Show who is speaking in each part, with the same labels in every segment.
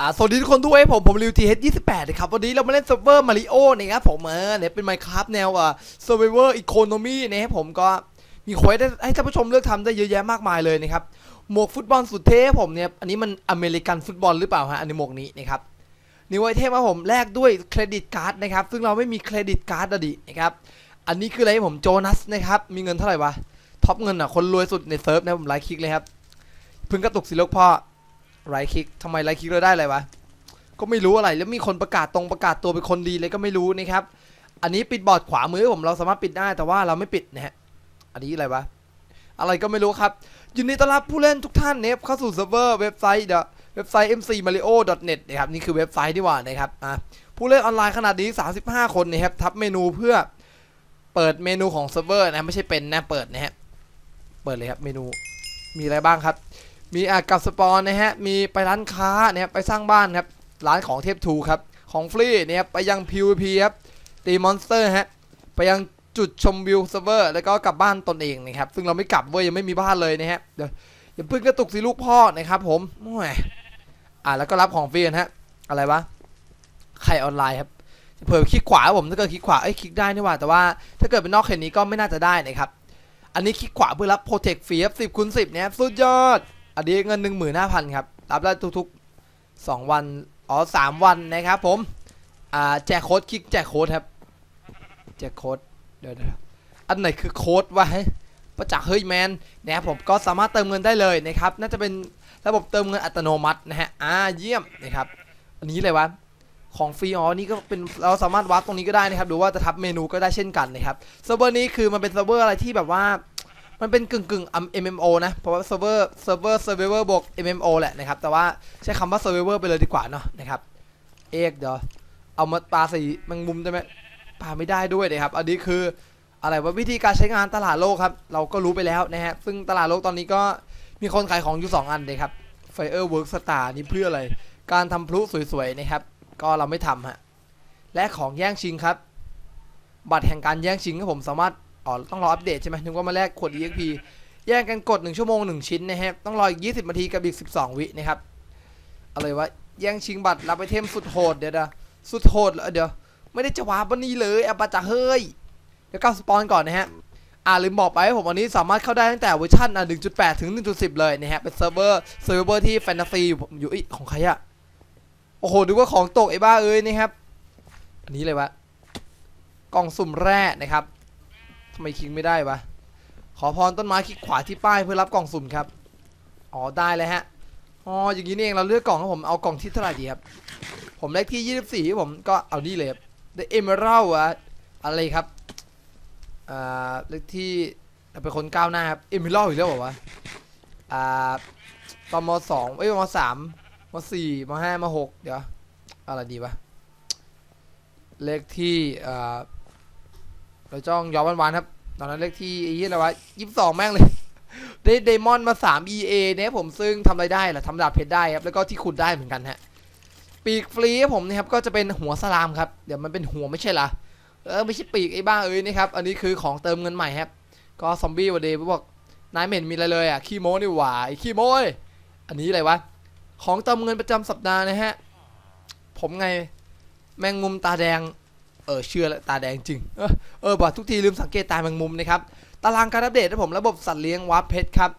Speaker 1: อ่าสวัสดีทุกคนด้วยผมผมริวทีเฮดยี่สิบแปดนะครับ วันนี้เรามาเล่นเซิร์ฟเวอร์มาริโอนะครับผมเออเนี่ยเป็น Minecraft แนวอ่า Survivor Economy นะครับผมก็มีเควสให้ท่านผู้ชมเลือกทำได้เยอะแยะมากมายเลยนะครับ หมวกฟุตบอลสุดเท่ผมเนี่ย อันนี้มันอเมริกันฟุตบอลหรือเปล่าฮะ อันนี้หมวกนี้นะครับนิวไอเทมครับผมแลกด้วยเครดิตการ์ดนะครับ ซึ่งเราไม่มีเครดิตการ์ดอะดินะครับ อันนี้คืออะไรผมโจนัสนะครับ มีเงินเท่าไหร่วะ ท็อปเงินอะ คนรวยสุดในเซิร์ฟนะผมไลค์คลิกเลยครับเพึ่งกระตุกสิลูกพ่อ ไรคลิกทำไมไรคลิกเราได้อะไรวะ ก็ไม่รู้อะไร แล้วมีคนประกาศตรงประกาศตัวเป็นคนดีเลยก็ไม่รู้นะครับ อันนี้ปิดบอร์ดขวามือผมเราสามารถปิดได้แต่ว่าเราไม่ปิดนะฮะ อันนี้อะไรวะ อะไรก็ไม่รู้ครับ ยินดีต้อนรับผู้เล่นทุกท่านนะครับเข้าสู่เซิร์ฟเวอร์เว็บไซต์เดอะเว็บไซต์ mcmario.net นะครับนี่คือเว็บไซต์ดีกว่านะครับอะผู้เล่นออนไลน์ขนาดนี้ 35 คนนะครับทับเมนูเพื่อเปิดเมนูของเซิร์ฟเวอร์นะไม่ใช่เป็นนะเปิดนะฮะเปิดเลยครับเมนูมีอะไรบ้างครับ มีอะกับสปอนนะฮะ มีไปร้านค้านะครับไปสร้างบ้านครับ ร้านของเทพทูครับ ของฟรีเนี่ยครับไปยัง PVP ครับตีมอนสเตอร์ฮะ ไปยังจุดชมวิวเซิร์ฟเวอร์ แล้วก็กลับบ้านตนเองนะครับ ซึ่งเราไม่กลับเว้ยยังไม่มีบ้านเลยนะฮะ เดี๋ยวอย่าเพิ่งกระตุกสิลูกพ่อนะครับผมโอ้ยอ่าแล้วก็รับของฟรีกันฮะ อะไรวะใครออนไลน์ครับเผื่อคลิกขวาผมถ้าเกิดคลิกขวาเอ้ยคลิกได้นี่หว่าแต่ว่าถ้าเกิดเป็นนอกเขตนี้ก็ไม่น่าจะได้นะครับ อันนี้คลิกขวาเพื่อรับโปรเทคฟรีครับสิบคูณสิบเนี่ยสุดยอด อันนี้เงินหนึ่งหมื่นห้าพันครับรับได้ทุกๆสองวันอ๋อสามวันนะครับผมอ่าแจกโค้ดคลิกแจกโค้ดครับแจกโค้ดเดี๋ยวเดี๋ยวอันไหนคือโค้ดวะเฮ้ประจักษ์เฮ้ยแมนนะครับผมก็สามารถเติมเงินได้เลยนะครับน่าจะเป็นระบบเติมเงินอัตโนมัตินะฮะอ่าเยี่ยมนะครับอันนี้เลยวะของฟรีอ๋อนี่ก็เป็นเราสามารถวัดตรงนี้ก็ได้นะครับหรือว่าจะทับเมนูก็ได้เช่นกันนะครับเซิร์ฟเวอร์นี้คือมันเป็นเซิร์ฟเวอร์อะไรที่แบบว่า มันเป็นกึ่งกึ่งๆ MMO นะ เพราะว่าเซิร์ฟเวอร์เซิร์ฟเวอร์เซิร์ฟเวอร์บวก MMO แหละนะครับ แต่ว่าใช้คำว่าเซิร์ฟเวอร์ไปเลยดีกว่าเนาะนะครับ เอกเดี๋ยวเอามาปลาสีแมงมุมได้ไหมปลาไม่ได้ด้วยนะครับ อันนี้คืออะไรว่าวิธีการใช้งานตลาดโลกครับ เราก็รู้ไปแล้วนะฮะ ซึ่งตลาดโลกตอนนี้ก็มีคนขายของอยู่ 2 อันเลยครับ Firework Star นี่เพื่ออะไร การทำพลุสวยๆนะครับ ก็เราไม่ทำฮะ และของแย่งชิงครับ บัตรแห่งการแย่งชิงครับผมสามารถ อ๋อ ต้องรออัปเดตใช่ไหมนึกว่ามาแลกขวด EXP แย่งกันกด 1 ชั่วโมง 1 ชิ้นนะครับ ต้องรออีก 20นาทีกับอีก 12 วินะครับ อะไรวะ แย่งชิงบัตรรับไอเทมสุดโหดเดี๋ยวนะสุดโหดเหรอเดี๋ยว ไม่ได้จะวาบวันนี้เลยแอปปะจะเฮ้ย เดี๋ยวก้าสปอนก่อนนะฮะ อ่าลืมบอกไปผมวันนี้สามารถเข้าได้ตั้งแต่เวอร์ชันอะ1.8 ถึง 1.10 เลยนะฮะ เป็นเซิร์ฟเวอร์เซิร์ฟเวอร์ที่แฟนตาซีอยู่อยู่อีของใครอะโอ้โหดูว่าของตกไอ้บ้าเอ้ยนะครับ อันนี้เลยวะ กล่องสุ่มแร่นะครับ ทำไมคลิกไม่ได้วะ ขอพรต้นไม้คลิกขวาที่ป้ายเพื่อรับกล่องสุ่มครับ อ๋อได้เลยฮะ อ๋ออย่างนี้นี่เองเราเลือกกล่องครับผม เอากล่องที่เท่าไหร่ดีครับ ผมเลขที่ 24ผมก็เอานี่เลยครับ The Emerald อะอะไรครับอ่าเลขที่เป็นคนก้าวหน้าครับ Emerald อีกแล้วเหรอวะ อ่าตอนมสองเอ้ยมสามมสี่มห้ามหกเดี๋ยว อะไรดีวะ เลขที่อ่า เราจ้องย้อนวันๆครับ ตอนนั้นเลขที่ไอ้ยี่อะไรวะยี่สิบสองแม่งเลย ได้เดมอนมา3 EA เนี่ยผมซึ่งทำอะไรได้ล่ะทำดาบเพชรได้ครับ แล้วก็ที่ขุดได้เหมือนกันฮะ ปีกฟรีผมนะครับก็จะเป็นหัวสลามครับ เดี๋ยวมันเป็นหัวไม่ใช่เหรอ เออไม่ใช่ปีกไอ้บ้าเอ้ยนะครับ อันนี้คือของเติมเงินใหม่ครับ ก็ซอมบี้วันเดย์บอกนายเหม็นมีอะไรเลยอะขี้โม้นี่หว่าไอ้ขี้โม้อันนี้อะไรวะ ของเติมเงินประจำสัปดาห์นะฮะ ผมไงแมงมุมตาแดง เออเชื่อแล้วตาแดงจริง เออเออบอกทุกทีลืมสังเกตตาแมงมุมนะครับตารางการอัปเดตนะผมระบบสัตว์เลี้ยงวาร์ปเพชรครับ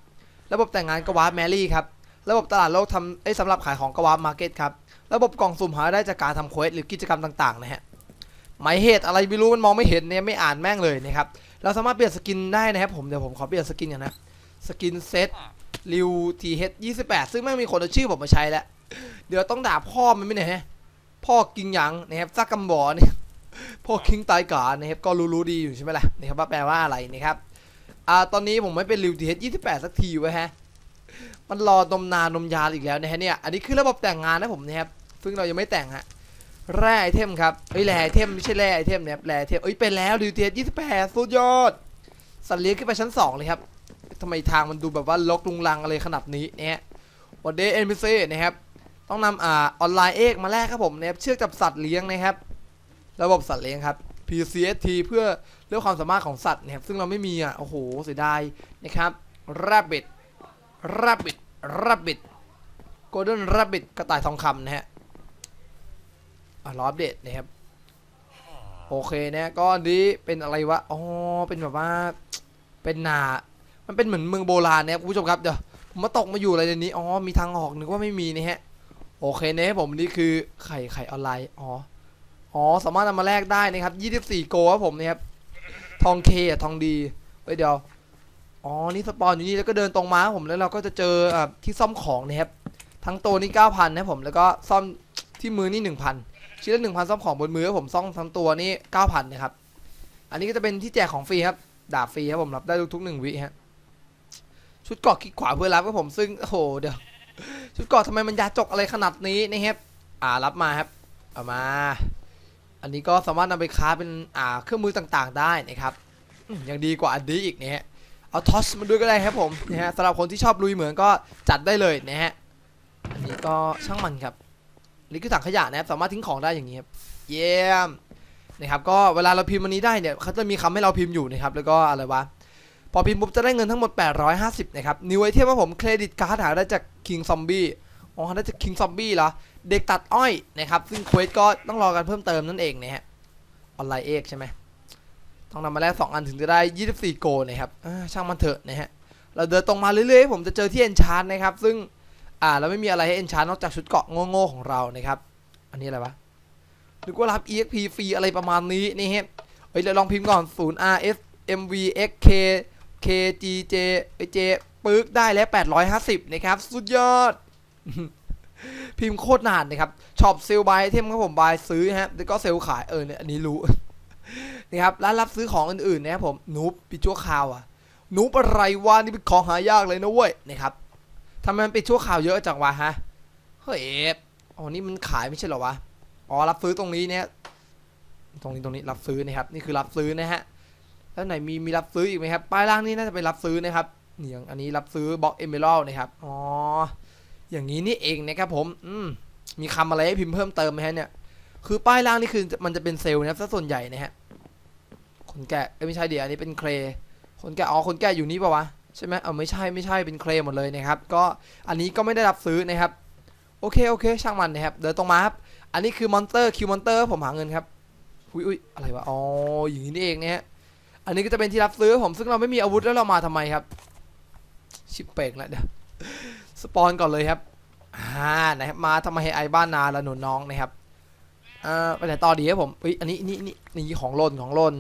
Speaker 1: ระบบแต่งงานก็วาร์ปแมรี่ครับระบบตลาดโลกทำเอ้ยสำหรับขายของก็วาร์ปมาร์เก็ตครับระบบกล่องสุ่มหาได้จากการทำเควสหรือกิจกรรมต่างๆนะฮะหมายเหตุอะไรไม่รู้มันมองไม่เห็นเนี่ยไม่อ่านแม่งเลยนะครับเราสามารถเปลี่ยนสกินได้นะครับผมเดี๋ยวผมขอเปลี่ยนสกินกันนะสกินเซ็ตริวทีเฮดยี่สิบแปดซึ่งแม่งมีคนเอาชื่อผมมาใช้แล้วเดี๋ยวต้องด่าพ่อมันไม่ไหนฮะพ่อกิงหยังนะครับซักกำบอเนี่ย พ่อคิงตายก่อนนะครับก็รู้ๆดีอยู่ใช่ไหมล่ะนะครับว่าแปลว่าอะไรนะครับอ่าตอนนี้ผมไม่เป็นริวทีเฮดยี่สิบแปดสักทีไว้ฮะมันรอนมนานนมยาอีกแล้วนะฮะเนี่ยอันนี้คือระบบแต่งงานนะผมนะครับซึ่งเรายังไม่แต่งฮะแร่ไอเทมครับเอ้ยแร่ไอเทมไม่ใช่แร่ไอเทมนะครับแร่ไอเทมเอ้ยเป็นแล้วริวทีเฮดยี่สิบแปดสุดยอดสัตว์เลี้ยงขึ้นไปชั้นสองเลยครับทำไมทางมันดูแบบว่าลกลุงลังอะไรขนาดนี้เนี่ยวันเดย์เอ็นพีซีนะครับต้องนำอ่าออนไลน์เอกมาแลกครับผมนะครับเชือกจับสัตว์เลี้ยงนะครับ ระบบสัตว์เลี้ยงครับ PCST เพื่อเรื่องความสามารถของสัตว์นะครับซึ่งเราไม่มีอะโอ้โหเสียดายนะครับ Rabbit Rabbit Rabbit Golden Rabbit กระต่ายทองคำนะฮะอะรออัปเดตนะครับโอเคนะก็อันนี้เป็นอะไรวะอ๋อเป็นแบบว่าเป็นนา มันเป็นเหมือนเมืองโบราณนะครับคุณผู้ชมครับเดี๋ยวผมมาตกมาอยู่อะไรในนี้อ๋อมีทางออกนึกว่าไม่มีนะฮะโอเคนะครับผมนี่คือไข่ไข่ออนไลน์อ๋อ อ๋อสามารถนำมาแลกได้นะครับ 24 โกครับผมนะครับทองเคอะทองดีเฮ้ยเดี๋ยวอ๋อนี่สปอนอยู่นี่แล้วก็เดินตรงมาผมแล้วเราก็จะเจออ่าที่ซ่อมของนะครับทั้งตัวนี่9,000นะครับผมแล้วก็ซ่อมที่มือนี่ 1,000 ชิ้นละ1,000 ซ่อมของบนมือผมซ่อมทั้งตัวนี่9,000นะครับอันนี้ก็จะเป็นที่แจกของฟรีครับดาบฟรีครับผมรับได้ทุกๆหนึ่งวิฮะชุดเกราะคลิกขวาเพื่อรับครับผมซึ่งโอ้โหเดี๋ยวชุดเกราะทำไมมันยาจกอะไรขนาดนี้นะครับอ่ารับมาครับเอามา อันนี้ก็สามารถนำไปค้าเป็นอ่าเครื่องมือต่างๆ ได้นะครับยังดีกว่าอันนี้อีกนะฮะเอาทอสมาด้วยก็ได้ครับผมนะฮะสำหรับคนที่ชอบลุยเหมืองก็จัดได้เลยนะฮะอันนี้ก็ช่างมันครับนี่คือถังขยะนะครับสามารถทิ้งของได้อย่างนี้ครับเยี่ยมนะครับก็เวลาเราพิมพ์อันนี้ได้เนี่ยเขาจะมีคำให้เราพิมพ์อยู่นะครับแล้วก็อะไรวะพอพิมพ์ปุ๊บจะได้เงินทั้งหมด 850 นะครับนิวไอเทมว่าผมเครดิตการ์ดหาได้จาก King Zombie อ๋อหาได้จาก King Zombie เหรอ เด็กตัดอ้อยนะครับ ซึ่งเควสก็ต้องรอกันเพิ่มเติมนั่นเองนะฮะออนไลน์เอกใช่ไหมต้องนำมาแลก2อันถึงจะได้ 24 โกนะครับช่างมันเถอะนะฮะเราเดินตรงมาเรื่อยๆ ผมจะเจอที่เอนชานนะครับ ซึ่งอ่าเราไม่มีอะไรให้เอนชานนอกจากชุดเกาะโง่ๆของเรานะครับ อันนี้อะไรวะนึกว่ารับ EXP ฟรีอะไรประมาณนี้นี่ฮะเฮ้ยเราลองพิมพ์ก่อน 0 RS MV XK KGJ ไอเจปึ๊กได้แล้ว 850 นะครับ สุดยอด พิมพ์โคตรนานนะครับช็อปเซลบายไอเทมครับผมบายซื้อฮะแล้วก็เซลขายเออเนี่ยอันนี้รู้นะครับร้านรับซื้อของอื่นๆนะครับผมนูบปิดชั่วคราวอะนูบอะไรวะนี่เป็นของหายากเลยนะเว้ยนะครับทำไมมันปิดชั่วคราวเยอะจังวะฮะเฮ้ยอ๋อนี่มันขายไม่ใช่เหรอวะอ๋อรับซื้อตรงนี้เนี่ยตรงนี้ตรงนี้รับซื้อนะครับ นี่คือรับซื้อนะฮะแล้วไหนมีมีรับซื้ออีกไหมครับป้ายล่างนี่น่าจะเป็นรับซื้อนะครับนี่อย่างอันนี้รับซื้อบล็อกเอเมอรัลนะครับอ๋อ อย่างนี้นี่เองนะครับผม อืม มีคำอะไรให้พิมพ์เพิ่มเติมไหมฮะเนี่ย คือป้ายล่างนี่คือมันจะเป็นเซลล์นะครับซะส่วนใหญ่นะฮะ คนแกะไม่ใช่เดี๋ยวอันนี้เป็นเครคนแกะอ๋อ คนแกะอยู่นี่ปะวะ ใช่ไหมเออไม่ใช่ไม่ใช่เป็นเครหมดเลยนะครับ ก็อันนี้ก็ไม่ได้รับซื้อนะครับ โอเคโอเค ช่างมันนะครับ เดินตรงมาครับ อันนี้คือมอนเตอร์คิวมอนเตอร์ผมหาเงินครับ อุ้ยอุ้ยอะไรวะ อ๋อ อย่างนี้นี่เองนะฮะ อันนี้ก็จะเป็นที่รับซื้อผม ซึ่งเราไม่มีอาวุธแล้วเรามาทำไมครับ ชิปเปกแล้วเดี๋ยว สปอนก่อนเลยครับอ่านะครับมาทำไมให้ไอบ้านนาละหนุนน้องนะครับอ่าไปไหนต่อดีครับผมเอ้ยอันนี้นี่นี่นี่ของล่นของล่น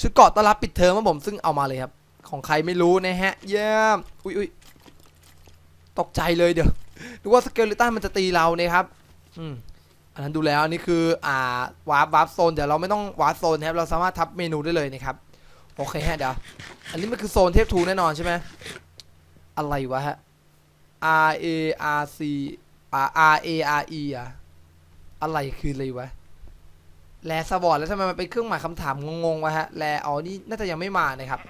Speaker 1: ชุดเกราะต้อนรับปิดเทอมครับผมซึ่งเอามาเลยครับ ของใครไม่รู้นะฮะเยี่ยมอุ้ยอุ้ยตกใจเลยเดี๋ยวนึกว่าสเกลิตันมันจะตีเราเนี่ยครับอืมอันนั้นดูแล้วนนี้คืออ่าวาร์ปวาร์ปโซนเดี๋ยวเราไม่ต้องวาร์ปโซนนะครับเราสามารถทับเมนูได้เลยนะครับโอเคฮะเดี๋ยวอันนี้มันคือโซนเทพทูแน่นอนใช่ไหมอะไรวะฮะ R A R C R A R E อะอะไรคืออะไรวะ แลสวอร์ดแล้วทำไมมันเป็นเครื่องหมายคำถามงงๆวะฮะ แลอ๋อนี่น่าจะยังไม่มานะครับ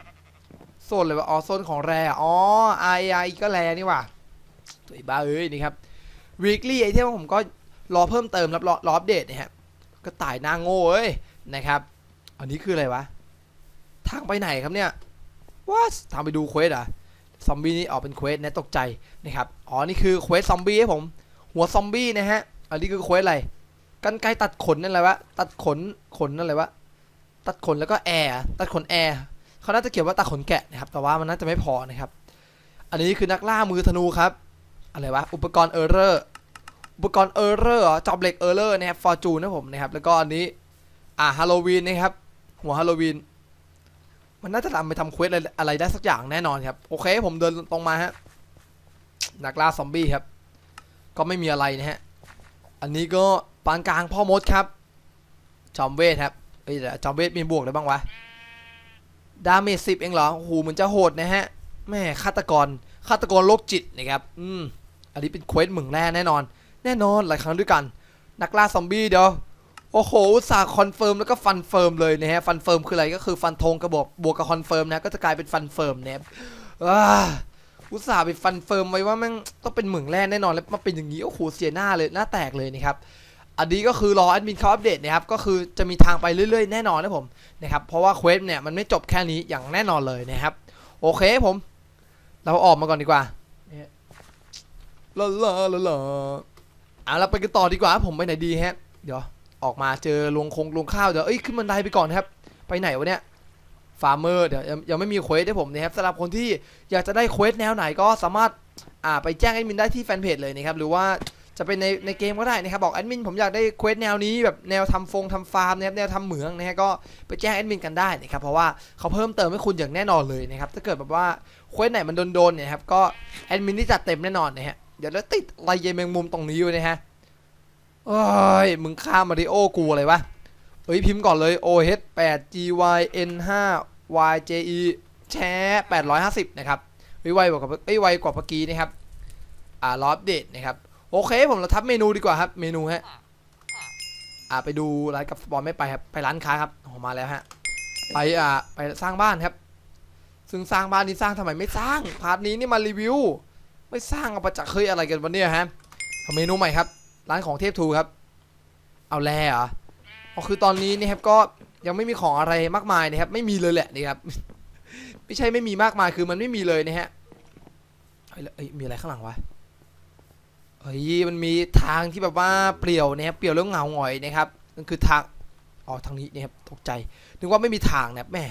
Speaker 1: โซนเลยวะอ๋อโซนของแรอ๋อ I I ก็แลนี่ว่ะตัวไอ้บ้าเอ้ยนี่ครับ weekly ไอเทมผมก็รอเพิ่มเติมรับรอรออัปเดตนะฮะก็ตายหนางโง่เอ้ยนะครับ อันนี้คืออะไรวะ ทางไปไหนครับเนี่ยว้าทางไปดูเควสอะ ซอมบี้นี่ออกเป็นเควสนะตกใจนะครับ อ๋อ นี่คือเควสซอมบี้ครับผม หัวซอมบี้นะฮะ อันนี้คือเควสอะไร กันไกตัดขนนั่นแหละวะ ตัดขน ขนนั่นแหละวะ ตัดขนแล้วก็แอร์ ตัดขนแอร์เขาน่าจะเขียนว่าตัดขนแกะนะครับ แต่ว่ามันน่าจะไม่พอนะครับ อันนี้คือนักล่ามือธนูครับ อะไรวะ อุปกรณ์เออร์เรอร์ อุปกรณ์เออร์เรอร์จอบเหล็กเออร์เรอร์นะครับ ฟอร์จูนนะผมนะครับ แล้วก็อันนี้ อ่าฮาโลวีนนะครับ หัวฮาโลวีน มันน่าจะทำไปทำเควสอะไรอะไรได้สักอย่างแน่นอนครับ โอเค ผมเดินตรงมาฮะนักล่าซอมบี้ครับ ก็ไม่มีอะไรนะฮะ อันนี้ก็ปานกลางพ่อมดครับ จอมเวทครับเอ้จอมเวทมีบวกอะไรบ้างวะ ดาเมจสิบเองเหรอโอ้โหเหมือนจะโหดนะฮะ แม่ฆาตกร ฆาตกรโรคจิตนะครับ อืม อันนี้เป็นเควสเหมืองแร่แน่นอน แน่นอนหลายครั้งด้วยกัน นักล่าซอมบี้เดี๋ยว โอ้โหอุตสาห์คอนเฟิร์มแล้วก็ฟันเฟิร์มเลยนะฮะ ฟันเฟิร์มคืออะไรก็คือฟันธงกระบอกบวกกับคอนเฟิร์มนะ ก็จะกลายเป็นฟันเฟิร์มนะครับอ่าอุตส่าห์ไปฟันเฟิร์มไว้ว่าแม่งต้องเป็นเหมืองแร่แน่นอนแล้วมาเป็นอย่างนี้โอ้โหเสียหน้าเลยหน้าแตกเลยนะครับอันนี้ก็คือรอแอดมินเขาอัปเดตนะครับก็คือจะมีทางไปเรื่อยๆแน่นอนนะผมนะครับเพราะว่าเควสเนี่ยมันไม่จบแค่นี้อย่างแน่นอนเลยนะครับโอเคผม เราออกมาก่อนดีกว่าลาลาลาลาเอาเราไปกันต่อดีกว่าผมไปไหนดีฮะ เดี๋ยว ออกมาเจอลงคงลงข้าวเดี๋ยวเอ้ยขึ้นบันไดไปก่อนนะครับ ไปไหนวะเนี่ยฟาร์มเมอร์เดี๋ยวยังไม่มีเควสให้ผมนะครับสำหรับคนที่อยากจะได้เควสแนวไหนก็สามารถอ่าไปแจ้งแอดมินได้ที่แฟนเพจเลยนะครับหรือว่าจะเป็นในในเกมก็ได้นะครับบอกแอดมินผมอยากได้เควสแนวนี้แบบแนวทำฟงทำฟาร์มนะครับแนวทำเหมืองนะฮะก็ไปแจ้งแอดมินกันได้นะครับเพราะว่าเขาเพิ่มเติมให้คุณอย่างแน่นอนเลยนะครับถ้าเกิดแบบว่าเควสไหนมันโดนๆเนี่ยครับก็แอดมินที่จัดเต็มแน่นอนนะฮะเดี๋ยวแล้วติดอะไรเยแมงมุมตรงนี้ไว้นะฮะ เอ้ย มึงฆ่ามาริโอกูอะไรวะเอ้ย พิมพ์ก่อนเลย OH 8 GYN 5 YJE แชร์850 นะครับเฮ้ยไวกว่าเอ้ยไวกว่าเมื่อกี้นะครับ อ่ารออัปเดตนะครับ โอเค ผมเราทับเมนูดีกว่าครับ เมนูฮะ อ่าไปดูร้านกับสปอนไม่ไปครับ ไปร้านค้าครับออกมาแล้วฮะ ไปอ่าไปสร้างบ้านครับ ซึ่งสร้างบ้านนี้สร้างทำไมไม่สร้าง พาร์ทนี้นี่มารีวิว ไม่สร้างเอาประจักษ์เคยอะไรกันวันนี้ฮะเอาเมนูใหม่ครับ ร้านของเทพทูครับ เอาแลเหรออ๋อคือตอนนี้นี่ครับก็ยังไม่มีของอะไรมากมายนะครับ ไม่มีเลยแหละนี่ครับ ไม่ใช่ไม่มีมากมายคือมันไม่มีเลยนะฮะเฮ้ยแล้วเอ้มีอะไรข้างหลังวะเฮ้ยมันมีทางที่แบบว่าเปลี่ยวนะครับเปลี่ยวแล้วเงาหงอยนะครับนั่นคือทางอ๋อทางนี้นะครับตกใจนึกว่าไม่มีทางนะครับแม่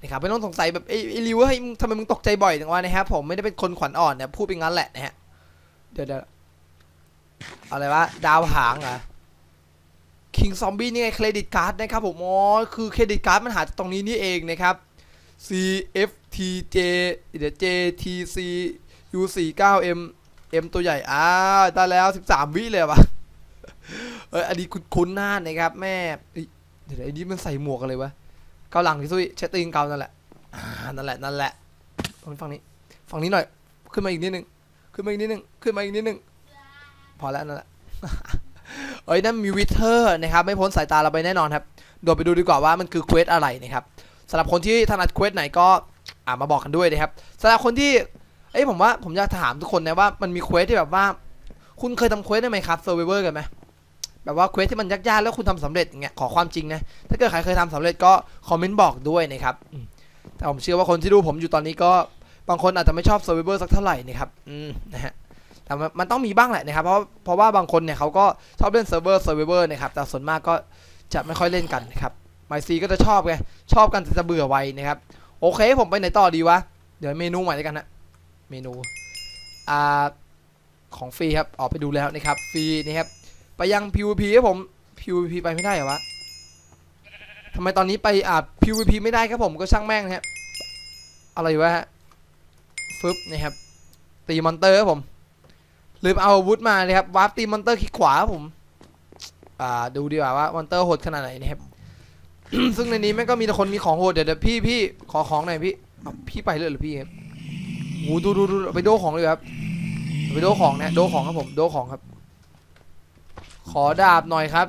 Speaker 1: นะครับไม่ต้องสงสัยแบบไอ้ไอ้ริวเฮ้ยมึงทำไมมึงตกใจบ่อยจังวะนะครับผมไม่ได้เป็นคนขวัญอ่อนนะพูดเป็นงั้นแหละนะฮะเดี๋ยวเดี๋ยว อะไรวะ ดาวหางเหรอคิงซอมบี้นี่ไงเครดิตการ์ดนะครับผมอ๋อคือเครดิตการ์ดมันหาจากตรงนี้นี่เองนะครับ C F T J เดี๋ยว J T C U 4 9 M M ตัวใหญ่อ่าวได้แล้ว 13 วิเลยวะเอยอันนี้คุ้นหน้านะครับแม่เดี๋ยวอ้นี่มันใส่หมวกอะไรวะเกาหลังที่ซุยเชตติงเกานั่นแหละอ่านั่นแหละนั่นแหละฝั่งนี้ฝั่งนี้หน่อย ขึ้นมาอีกนิดนึงขึ้นมาอีกนิดนึงขึ้นมาอีกนิดนึง พอแล้วนั่นแหละเอ้ยนั่นมีวิเทอร์นะครับ ไม่พ้นสายตาเราไปแน่นอนครับโดดไปดูดีกว่าว่ามันคือเควสอะไรนะครับสำหรับคนที่ถนัดเควสไหนก็อ่ามาบอกกันด้วยนะครับสำหรับคนที่เอ้ยผมว่าผมอยากถามทุกคนนะว่ามันมีเควสที่แบบว่า คุณเคยทำเควสได้ไหมครับเซอร์ไวเวอร์กันไหมแบบว่าเควสที่มันยากๆแล้วคุณทำสำเร็จอย่างเงี้ยขอความจริงนะถ้าเกิดใครเคยทำสำเร็จก็คอมเมนต์บอกด้วยนะครับแต่ผมเชื่อว่าคนที่ดูผมอยู่ตอนนี้ก็บางคนอาจจะไม่ชอบเซอร์ไวเวอร์สักเท่าไหร่นะครับอืมนะฮะ แต่มันต้องมีบ้างแหละนะครับ เพราะเพราะว่าบางคนเนี่ยเขาก็ชอบเล่นเซิร์ฟเวอร์เซอร์ไวเวอร์นะครับ แต่ส่วนมากก็จะไม่ค่อยเล่นกันนะครับไมซีก็จะชอบไง ชอบกันแต่จะเบื่อไวนะครับ โอเคผมไปไหนต่อดีวะ เดี๋ยวเมนูใหม่แล้วยกันนะ เมนู อ่า ของฟรีครับ ออกไปดูแล้วนะครับ ฟรีนะครับ ไปยัง PVP ครับผม PVP ไปไม่ได้เหรอวะทำไมตอนนี้ไปอ่า PVP ไม่ได้ครับผม ก็ช่างแม่งนะฮะอะไรวะฮะ ฟึบนะครับ ตีมอนเตอร์ครับผม ลืมเอาอาวุธมาเลยครับวาร์ปตีมอนเตอร์คลิกขวาครับผม อ่าดูดีกว่าว่ามอนเตอร์โหดขนาดไหนนะครับ ซึ่งในนี้แม่งก็มีแต่คนมีของโหดเดี๋ยวเดี๋ยวพี่พี่ขอของหน่อยพี่เอาพี่ไปเลยหรือพี่ครับโอ้ดูดูดูไปโดของเลยครับ ไปโดของนะโดของครับผมโดของครับ ขอดาบหน่อยครับ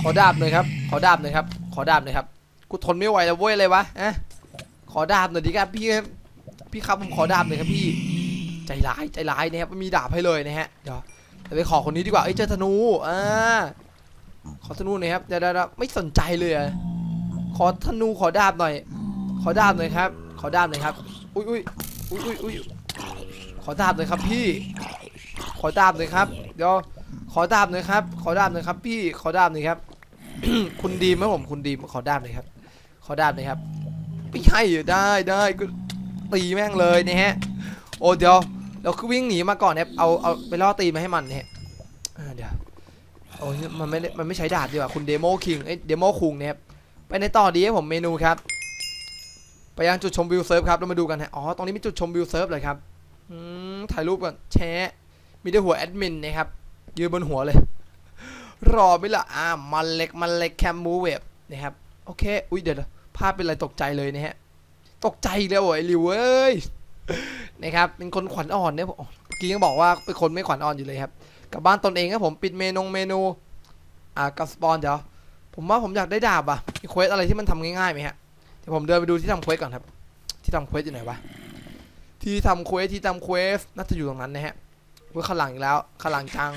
Speaker 1: ขอดาบหน่อยครับ ขอดาบหน่อยครับ ขอดาบหน่อยครับกูทนไม่ไหวแล้วเว้ยอะไรวะอะขอดาบหน่อยดิครับพี่ครับพี่ครับผมขอดาบหน่อยครับพี่ ใจร้ายใจร้ายนะครับไม่มีดาบให้เลยนะฮะเดี๋ยวไปขอคนนี้ดีกว่าเอ้ยเจอธนูอ่าขอธนูหน่อยครับเดี๋ยวไม่สนใจเลยขอธนูขอดาบหน่อย ขอดาบหน่อยครับ ขอดาบหน่อยครับอุ้ยอุ้ยอุ้ยอุ้ยอุ้ยขอดาบหน่อยครับพี่ ขอดาบหน่อยครับเดี๋ยวขอดาบหน่อยครับ ขอดาบหน่อยครับ พี่ขอดาบหน่อยครับ คุณดีไหมผมคุณดีขอดาบหน่อยครับ ขอดาบหน่อยครับไม่ใช่เหรอได้ได้ก็ตีแม่งเลยนะฮะโอ้เดี๋ยว เราคือวิ่งหนีมาก่อนเนี่ยเอาเอาไปล่อตีมาให้มันเนี่ยเดี๋ยวโอ้ยมันไม่มันไม่ใช้ดาบดีกว่าคุณเดโมคิงเอ้เดโมคุงเนี่ยครับไปในต่อดีให้ผมเมนูครับ ไปยังจุดชมวิวเซิร์ฟครับเรามาดูกันฮะอ๋อตรงนี้มีจุดชมวิวเซิร์ฟเลยครับอืมถ่ายรูปก่อนแชะมีแต่หัวแอดมินนะครับยืนบนหัวเลย รอไม่ละอ่ามันเล็กมันเล็กแคมมูเวฟนะครับโอเค อุ้ยเดี๋ยวภาพเป็นอะไรตกใจเลยนะฮะตกใจแล้วโอ้ริวเอ้ย นะครับ เป็นคนขวัญอ่อนเนี่ยผมเมื่อกี้ยังบอกว่าเป็นคนไม่ขวัญอ่อนอยู่เลยครับ กลับบ้านตนเองครับผมปิดเมนูเมนู อ่ากับสปอนเดี๋ยวผมว่าผมอยากได้ดาบอะมีเควสอะไรที่มันทำง่ายๆไหมฮะเดี๋ยวผมเดินไปดูที่ทำเควสก่อนครับ ที่ทำเควสอยู่ไหนวะที่ทำเควสที่ทำเควสน่าจะอยู่ตรงนั้นนะฮะเว้ยข้างหลังอีกแล้วขหลังจัง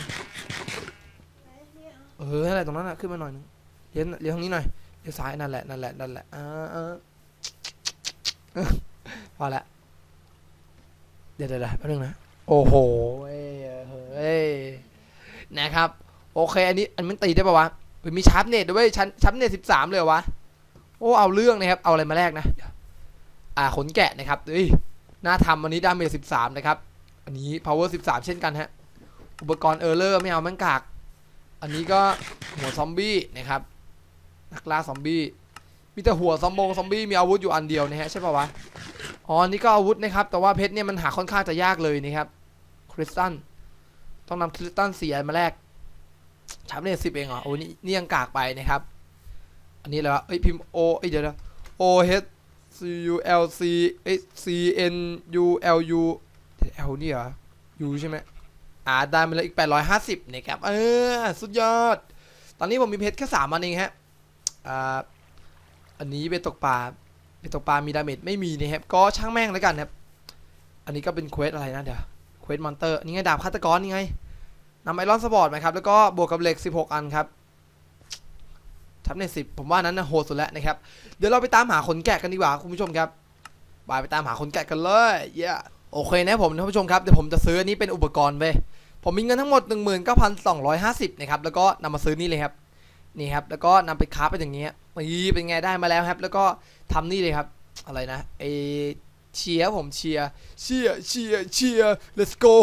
Speaker 1: เอออะไรตรงนั้นน่ะขึ้นมาหน่อยนึงเลี้ยวเลี้ยวทางนี้หน่อยเลี้ยวซ้ายนั่นแหละนั่นแหละนั่นแหละอ่าอ่าพอละ ดี๋ยวเดี๋ยวเดี๋ยวแป๊บนึงนะ โอ้โหเว้ยเอ้ยนะครับ โอเค อันนี้อันมันตีได้ปะวะเฮ้ยมีชาร์ปเน็ตด้วยชั้นชาร์ปเน็ตสิบสามเลยเหรอวะ โอ้ เอาเรื่องนะครับ เอาอะไรมาแลกนะเดี๋ยวอ่าขนแกะนะครับเฮ้ยน่าทำอันนี้ดาเมจสิบสามนะครับ อันนี้ power สิบสามเช่นกันฮะ อุปกรณ์เออร์เลอร์ไม่เอาแม่งกาก อันนี้ก็หัวซอมบี้นะครับนักล่าซอมบี้ มีแต่หัวซอมบงซอมบี้มีอาวุธอยู่อันเดียวนะฮะใช่ปะวะ อ๋ออันนี้ก็อาวุธนะครับ แต่ว่าเพชรเนี่ยมันหาค่อนข้างจะยากเลยนะครับ คริสตัลต้องนำคริสตัลสี่อันมาแลกชาร์ปเนตสิบเองเหรอ โอ้นี่นี่ยังกากไปนะครับ อันนี้อะไรวะเอ้ยพิมพ์ O เอ้ยเดี๋ยวนะ O H C U L C เอ้ย C N U L U L นี่เหรอ U ใช่ไหมอ่าได้มาแล้วอีก 850นะครับ เออ สุดยอด ตอนนี้ผมมีเพชรแค่สามอันเองฮะ อ่า อันนี้เป็นตกปลา เป็นตกปลามีดาเมจไม่มีนะครับก็ช่างแม่งแล้วกันครับอันนี้ก็เป็นเควสอะไรนะเดี๋ยวเควสมอนเตอร์นี่ไงดาบฆาตกรนี่ไงนำไอรอนสปอร์ตไหมครับแล้วก็บวกกับเหล็ก 16 อันครับทับในสิบผมว่านั้นนะโหดสุดแล้วนะครับ เดี๋ยวเราไปตามหาขนแกะกันดีกว่าคุณผู้ชมครับไปไปตามหาขนแกะกันเลยเย้โอเคนะผมท่านผู้ชมครับเดี๋ยวผมจะซื้ออันนี้เป็นอุปกรณ์ไปผมมีเงินทั้งหมด 19,250นะครับแล้วก็นำมาซื้อนี่เลยครับ นี่ครับแล้วก็นำไปค้าไปอย่างเงี้ยนี่เป็นไงได้มาแล้วครับ แล้วก็ทำนี่เลยครับ อะไรนะไอเชียร์ผมเชียร์เชียร์เชียร์เชียร์ let's go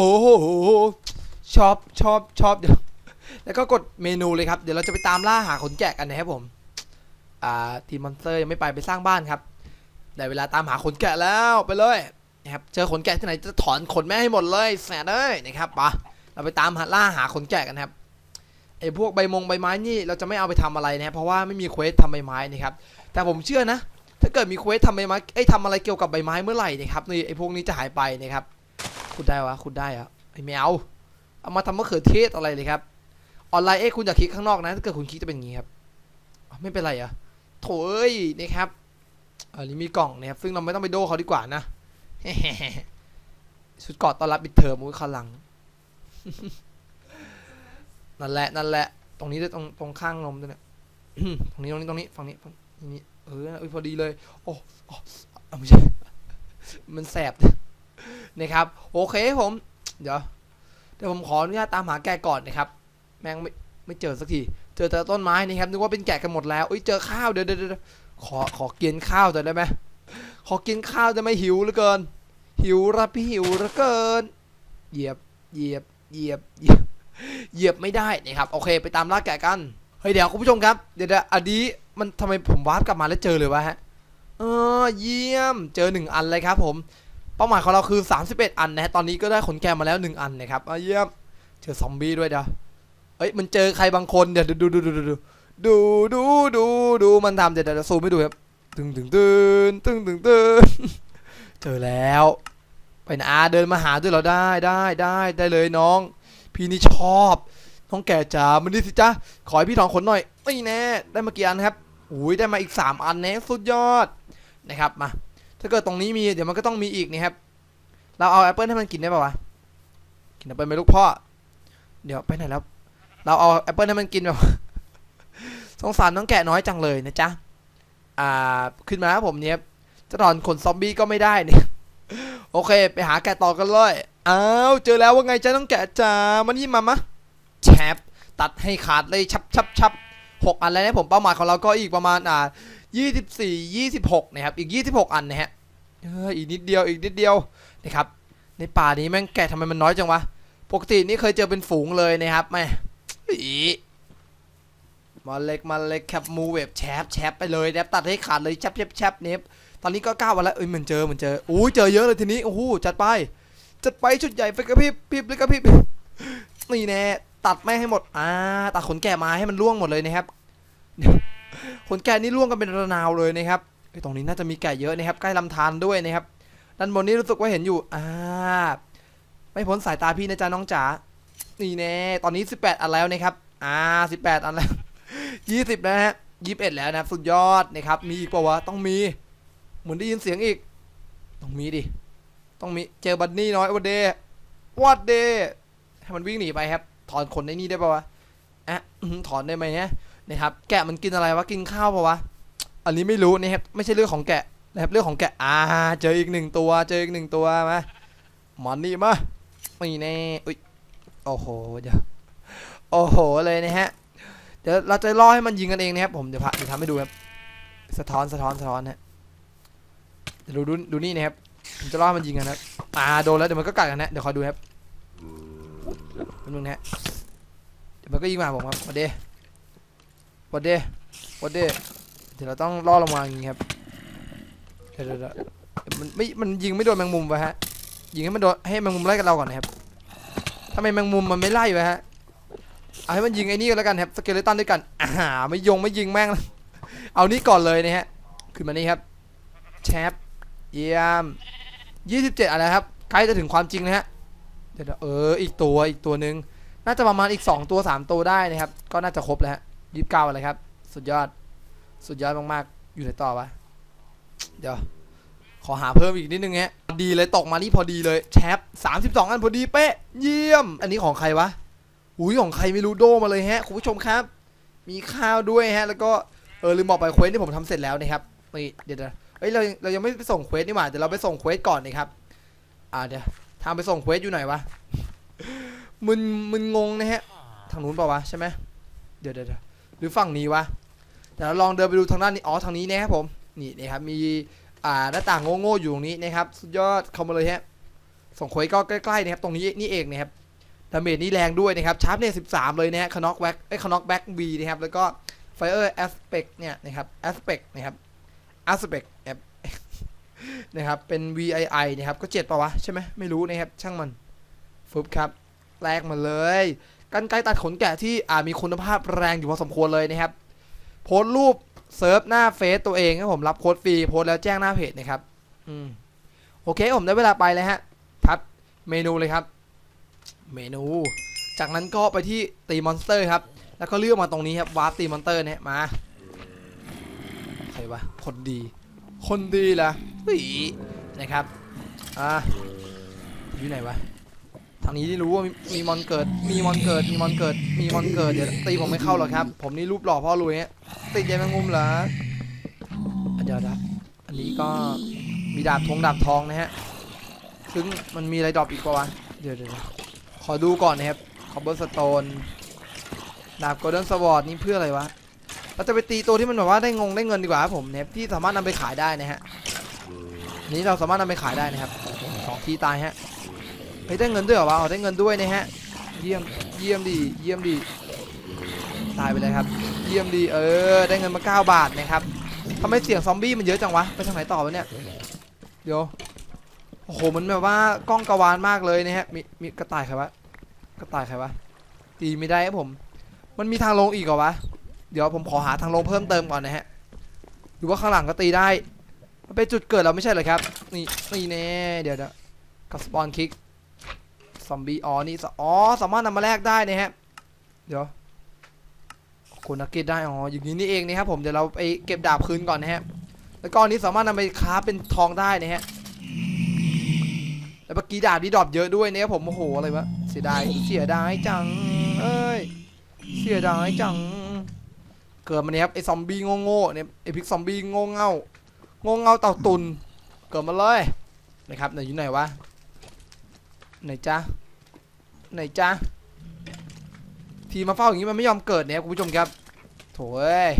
Speaker 1: ชอบชอบชอบเดี๋ยวแล้วก็กดเมนูเลยครับเดี๋ยวเราจะไปตามล่าหาขนแกะกันนะครับผมอ่าทีมมอนสเตอร์ยังไม่ไปไปสร้างบ้านครับได้เวลาตามหาขนแกะแล้วไปเลยนะครับเจอขนแกะที่ไหนจะถอนขนแม่ให้หมดเลยแสดเลยนะครับปะเราไปตามหาล่าหาขนแกะกันครับ ไอ้พวกใบมงใบไม้นี่เราจะไม่เอาไปทำอะไรนะครับเพราะว่าไม่มีเควสทำใบไม้นะครับแต่ผมเชื่อนะ ถ้าเกิดมีเควสทำใบไม้ไอ้ทำอะไรเกี่ยวกับใบไม้เมื่อไหร่นะครับนี่ไอ้พวกนี้จะหายไปนะครับคุณได้วะคุณได้อะไอ้แมวเอามาทำมะเขือเทศอะไรเลยครับออนไลน์เอ้คุณอยากคลิกข้างนอกนะถ้าเกิดคุณคลิกจะเป็นอย่างนี้ครับไม่เป็นไรอะโถเอ้ยนะครับอันนี้มีกล่องนะครับซึ่งเราไม่ต้องไปโดเขาดีกว่านะชุดกอดต้อนรับบิดเทอมมุ้ยข้างหลัง นั่นแหละนั่นแหละ ตรงนี้ด้วยตรงตรงข้างนมด้วยเนี่ยตรงนี้ตรงนี้ตรงนี้ฝั่งนี้ฝั่งนี้เออพอดีเลย โอ้โอ้ไม่ใช่มันแสบนะครับ โอเคผม เดี๋ยวเดี๋ยวผมขออนุญาตตามหาแกก่อนนะครับ แม่งไม่ไม่เจอสักทีเจอแต่ต้นไม้นี่ครับนึกว่าเป็นแกะกันหมดแล้วเอ้ยเจอข้าวเดี๋ยวเดี๋ยวขอขอกินข้าวหน่อยได้ไหมขอกินข้าวได้ไหมหิวเหลือเกิน หิวระพี่หิวเหลือเกิน เหยียบเหยียบเหยียบเหยียบ เหยียบไม่ได้นะครับโอเค ไปตามล่าแกะกันเฮ้ยเดี๋ยวคุณผู้ชมครับเดี๋ยวเดี๋ยวอันนี้มันทำไมผมวาร์ปกลับมาแล้วเจอเลยวะฮะเออเยี่ยมเจอหนึ่งอันเลยครับผมเป้าหมายของเราคือ 31 อันนะฮะตอนนี้ก็ได้ขนแกะมาแล้ว 1 อันนะครับอะเยี่ยมเจอซอมบี้ด้วยเดี๋ยวเอ้ยมันเจอใครบางคนเดี๋ยวดูดูดูดูดูดูดูดูดูมันทำเดี๋ยวเดี๋ยวซูมให้ดูครับตึงตึงตึงตึงตึงตึงเจอแล้วไปนะอาเดินมาหาด้วยเราได้ได้ได้ได้เลยน้อง พี่นี่ชอบน้องแก่จ๋ามันนี่สิจ้าขอให้พี่ถอนขนหน่อยไม่แน่ได้มากี่อันครับอุ้ยได้มาอีก 3 อันแน่สุดยอดนะครับมาถ้าเกิดตรงนี้มีเดี๋ยวมันก็ต้องมีอีกนะครับ เราเอาแอปเปิลให้มันกินได้ป่าวะกินแอปเปิลไหมลูกพ่อ เดี๋ยวไปไหนแล้ว เราเอาแอปเปิลให้มันกินแบบสงสารน้องแกะน้อยจังเลยนะจ๊ะอ่าขึ้นมาครับผมเนี่ยจะถอนขนซอมบี้ก็ไม่ได้เนี่ยโอเค ไปหาแกะต่อกันเลย อ้าวเจอแล้วว่าไงจ๊ะน้องแกะจ๋ามันนี่มมามะแชปตัดให้ขาดเลยชับชับชับหกอันแล้วนะผมเป้าหมายของเราก็อีกประมาณอ่ายี่สิบสี่ยี่สิบหกนะครับอีกยี่สิบหกอันนะฮะเอออีกนิดเดียวอีกนิดเดียวนะครับในป่านี้แม่งแกะทำไมมันน้อยจังวะปกตินี่เคยเจอเป็นฝูงเลยนะครับแม่อีมาเล็กมาเล็กแคปมูเวฟแชปแชปไปเลยนะครับตัดให้ขาดเลยแชปแชปแชปเนฟตอนนี้ก็เก้าวันแล้วเอ้ยเหมือนเจอเหมือนเจออู้เจอเยอะเลยทีนี้โอ้โหจัดไป จัดไปชุดใหญ่ไปกระพริบพริบเลยกระพริบนี่แน่ตัดไม่ให้หมดอ่าตัดขนแกะมาให้มันร่วงหมดเลยนะครับขนแกะนี่ร่วงกันเป็นระนาวเลยนะครับเอ้ตรงนี้น่าจะมีแกะเยอะนะครับ ใกล้ลำธารด้วยนะครับด้านบนนี้รู้สึกว่าเห็นอยู่อ่าไม่พ้นสายตาพี่นะจ๊ะน้องจ๋านี่แน่ตอนนี้ 18 อันแล้วนะครับอ่า18 อันแล้ว20นะฮะ21 แล้วนะครับสุดยอดนะครับมีอีกปล่าวะต้องมี เหมือนได้ยินเสียงอีก ต้องมีดิ ต้องมีเจอบันนี่น้อยวันเดย์วัดเดย์ให้มันวิ่งหนีไปครับ ถอนขนในนี่ได้ปะวะอะถอนได้ไหมฮะนะครับ แกะมันกินอะไรวะ กินข้าวปะวะ อันนี้ไม่รู้นะครับ ไม่ใช่เรื่องของแกะนะครับ เรื่องของแกะ อ่า เจออีกหนึ่งตัว เจออีกหนึ่งตัวมามันนี่มาไม่แน่อุ้ย โอ้โห เดี๋ยว โอ้โห เลยนะฮะ เดี๋ยวเราจะล่อให้มันยิงกันเองนะครับผม เดี๋ยวพะเดี๋ยวทำให้ดูครับ สะท้อน สะท้อน สะท้อนฮะดูดูดูนี่นะครับ ผมจะล่อมันยิงกันนะครับอ่าโดนแล้วเดี๋ยวมันก็กัดกันนะเดี๋ยวคอยดูครับแป๊บนึงนะฮะเดี๋ยวมันก็ยิงมาผมครับวัดเดวัดเดวัดเดเดี๋ยวเราต้องล่อลงมาอย่างงี้ครับเดี๋ยวเดี๋ยวมันไม่มันยิงไม่โดนแมงมุมไปฮะยิงให้มันโดนให้แมงมุมไล่กับเราก่อนนะครับทำไมแมงมุมมันไม่ไล่วะฮะเอาให้มันยิงไอ้นี่กันแล้วกันครับสเกเลตันด้วยกันอ่าไม่ยงไม่ยิงแม่งเอานี่ก่อนเลยนะฮะขึ้นมานี่ครับแชปเยี่ยม 27 อะไรครับ ใกล้จะถึงความจริงนะฮะ เดี๋ยวเออ อีกตัว อีกตัวหนึ่งน่าจะประมาณอีก 2 ตัว 3 ตัวได้นะครับ ก็น่าจะครบแล้วฮะยี่สิบเก้าอะไรครับ สุดยอด สุดยอดมากๆ อยู่ไหนต่อวะเดี๋ยว ขอหาเพิ่มอีกนิดนึงฮะ ดีเลยตกมานี่พอดีเลย แชป32 อันพอดีเป๊ะ เยี่ยม อันนี้ของใครวะ อุ้ยของใครไม่รู้โดมาเลยฮะ คุณผู้ชมครับ มีข้าวด้วยฮะ แล้วก็ เออลืมบอกไปเควสที่ผมทำเสร็จแล้วนะครับนี่เดี๋ยว เอ้ยเราเรายังไม่ไปส่งเควสนี่หว่าเดี๋ยวเราไปส่งเควสก่อนนะครับ อ่าเดี๋ยวทางไปส่งเควสอยู่ไหนวะมึนมึนงงนะฮะทางนู้นเปล่าวะใช่ไหมเดี๋ยวเดี๋ยวหรือฝั่งนี้วะเดี๋ยวเราลองเดินไปดูทางด้านนี้อ๋อทางนี้นะครับผมนี่นะครับมีอ่าหน้าต่างโง่ๆอยู่ตรงนี้นะครับสุดยอดเข้ามาเลยฮะส่งโคยก็ใกล้ๆนะครับตรงนี้นี่เองนะครับดาเมจนี่แรงด้วยนะครับชาร์ปเนี่ยสิเลยนะฮะคานอกแบ็กเอ้คานอกแบ็กบีนะครับแล้วก็ไฟเออร์แอสเปกเนี่ยนะครับแอสเปกนะครับ แอสเปกนะครับ เป็น VII นะครับ ก็เจ็ดปะวะ ใช่ไหมไม่รู้นะครับ ช่างมันฟึบครับ แรกมาเลยกันไกรตัดขนแกะที่อ่ามีคุณภาพแรงอยู่พอสมควรเลยนะครับ โพสต์รูปเซิร์ฟหน้าเฟซตัวเองครับผมรับโค้ดฟรีโพสต์แล้วแจ้งหน้าเพจนะครับ อืม โอเคผมได้เวลาไปเลยฮะทับเมนูเลยครับ เมนู จากนั้นก็ไปที่ตีมอนสเตอร์ครับ แล้วก็เลือกมาตรงนี้ครับวาร์ปตีมอนสเตอร์เนี่ยมา วะ คนดี คนดีเหรอเฮ้ยนะครับ อะอยู่ไหนวะ ทางนี้ที่รู้ว่ามีมีมอนเกิด มีมอนเกิด มีมอนเกิด มีมอนเกิด เดี๋ยวตีผมไม่เข้าหรอกครับ ผมนี่รูปหล่อพ่อรวยเงี้ยติดใยแมงมุมเหรออะเดี๋ยวนะอันนี้ก็มีดาบทงดาบทองนะฮะ ซึ่งมันมีอะไรดรอปอีกปะวะ เดี๋ยวเดี๋ยวเดี๋ยวขอดูก่อนนะครับคอ b เบอร์สโตนดาบโกลเด้นสวอร์ดนี่เพื่ออะไรวะ เราจะไปตีตัวที่มันแบบว่าได้งงได้เงินดีกว่าครับผมเนี่ยที่สามารถนำไปขายได้นะฮะนี้เราสามารถนำไปขายได้นะครับสองทีตายฮะเฮ้ยได้เงินด้วยเหรอวะได้เงินด้วยนะฮะเยี่ยมเยี่ยมดีเยี่ยมดีตายไปเลยครับ เยี่ยมดีเออได้เงินมา 9 บาทนะครับทำไมเสียงซอมบี้มันเยอะจังวะไปทางไหนต่อวะเนี่ยเดี๋ยวโอ้โหมันแบบว่ากล้องกระวานมากเลยนะฮะมีมีกระต่ายใครวะกระต่ายใครวะตีไม่ได้ครับผม มันมีทางลงอีกเหรอวะ เดี๋ยวผมขอหาทางลงเพิ่มเติมก่อนนะฮะหรือว่าข้างหลังก็ตีได้ มันเป็นจุดเกิดเราไม่ใช่เหรอครับ นี่นี่แน่เดี๋ยวเดี๋ยวกับสปอนคิกซอมบี้อ๋อนี่อ๋อสามารถนำมาแลกได้นะฮะเดี๋ยวคนนักเก็ตได้อ๋ออย่างนี้นี่เองนะครับผมเดี๋ยวเราไปเก็บดาบคืนก่อนนะฮะแล้วก็อันนี้สามารถนำไปค้าเป็นทองได้นะฮะแล้วเมื่อกี้ดาบนี่ดรอปเยอะด้วยนะครับผมโอ้โหอะไรวะเสียดายเสียดายจังเอ้ยเสียดายจัง เกิดมาเนี่ยครับไอ้ซอมบี้โง่ๆเนี่ยไอ้พิกซอมบี้โง่เง่าโง่เง่าเต่าตุนเกิดมาเลยนะครับไหนอยู่ไหนวะไหนจ๊ะไหนจ๊ะทีมาเฝ้าอย่างนี้มันไม่ยอมเกิดเนี่ยคุณผู้ชมครับโถ่เอ้ย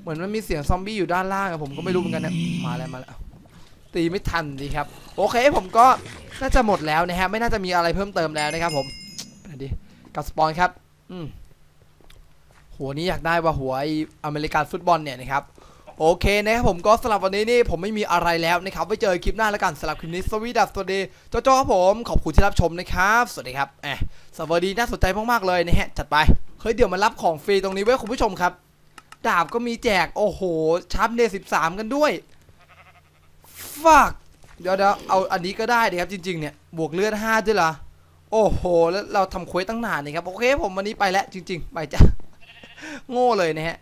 Speaker 1: เหมือนมันมีเสียงซอมบี้อยู่ด้านล่างอะผมก็ไม่รู้เหมือนกันนะมาแล้วมาแล้วตีไม่ทันดีครับ โอเคผมก็น่าจะหมดแล้วนะฮะไม่น่าจะมีอะไรเพิ่มเติมแล้วนะครับผมดีกับสปอนครับ อืม หัวนี้อยากได้ว่าหัวไออเมริกันฟุตบอลเนี่ยนะครับโอเคนะครับผมก็สำหรับวันนี้นี่ผมไม่มีอะไรแล้วนะครับไว้เจอคลิปหน้าแล้วกันสำหรับคลิปนี้สวีดัสสวัสดีโจโจ้ครับผม ขอบคุณที่รับชมนะครับ สวัสดีครับแอบสวัสดีน่าสนใจมากๆเลยนะฮะจัดไปเฮ้ยเดี๋ยวมารับของฟรีตรงนี้ไว้คุณผู้ชมครับ ดาบก็มีแจกโอ้โหชาร์ปเดย์สิบสามกันด้วยฟักเดี๋ยวเดี๋ยวเอาอันนี้ก็ได้ดีครับจริงๆเนี่ยบวกเลือดห้าด้วยเหรอโอ้โห แล้วเราทำควสตั้งนานนี่ครับโอเคผมวันนี้ไปแล้วจริง ๆ ไปจ้ะ โง่เลยนะฮะ